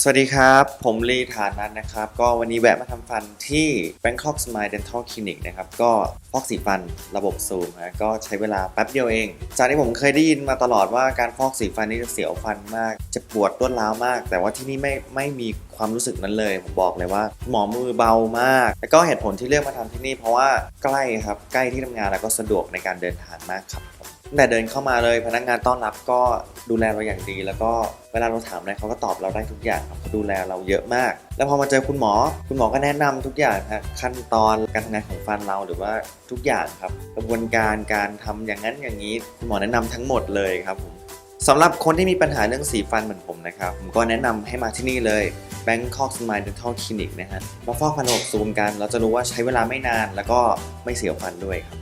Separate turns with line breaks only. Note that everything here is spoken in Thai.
สวัสดีครับ ผมลีฐานัทนะครับ ก็วันนี้แวะมาทำฟันที่ Bangkok Smile Dental Clinic นะครับ ก็ฟอกสีฟันระบบซูมฮะก็ใช้เวลาแป๊บเดียวเอง จากที่ผมเคยได้ยินมาตลอดว่าการฟอกสีฟันนี่จะเสียวฟันมาก จะปวดรวดร้าวมาก แต่ว่าที่นี่ไม่ไม่มีความรู้สึกนั้นเลย ผมบอกเลยว่าหมอมือเบามาก แล้วก็เหตุผลที่เลือกมาทำที่นี่ เพราะว่าใกล้ครับ ใกล้ที่ทำงานแล้วก็สะดวกในการเดินทางมากครับ ตั้งแต่เดินเข้ามาเลยพนักงานต้อนรับก็ดูแลเราอย่างดี แล้วก็เวลาเราถามอะไรเขาก็ตอบเราได้ทุกอย่างครับเขาดูแลเราเยอะมาก แล้วพอมาเจอคุณหมอ คุณหมอก็แนะนำทุกอย่างครับขั้นตอนการทำงานของฟันเราหรือว่าทุกอย่างครับ กระบวนการการทำอย่างนั้นอย่างนี้ คุณหมอแนะนำทั้งหมดเลยครับผมสำหรับคนที่มีปัญหาเรื่องสีฟันเหมือนผมนะครับ ผมก็แนะนำให้มาที่นี่เลย Bangkok Smile Dental Clinic นะฮะมาฟอกฟันระบบซูมกัน เราจะรู้ว่าใช้เวลาไม่นานแล้วก็ไม่เสียฟันด้วยครับ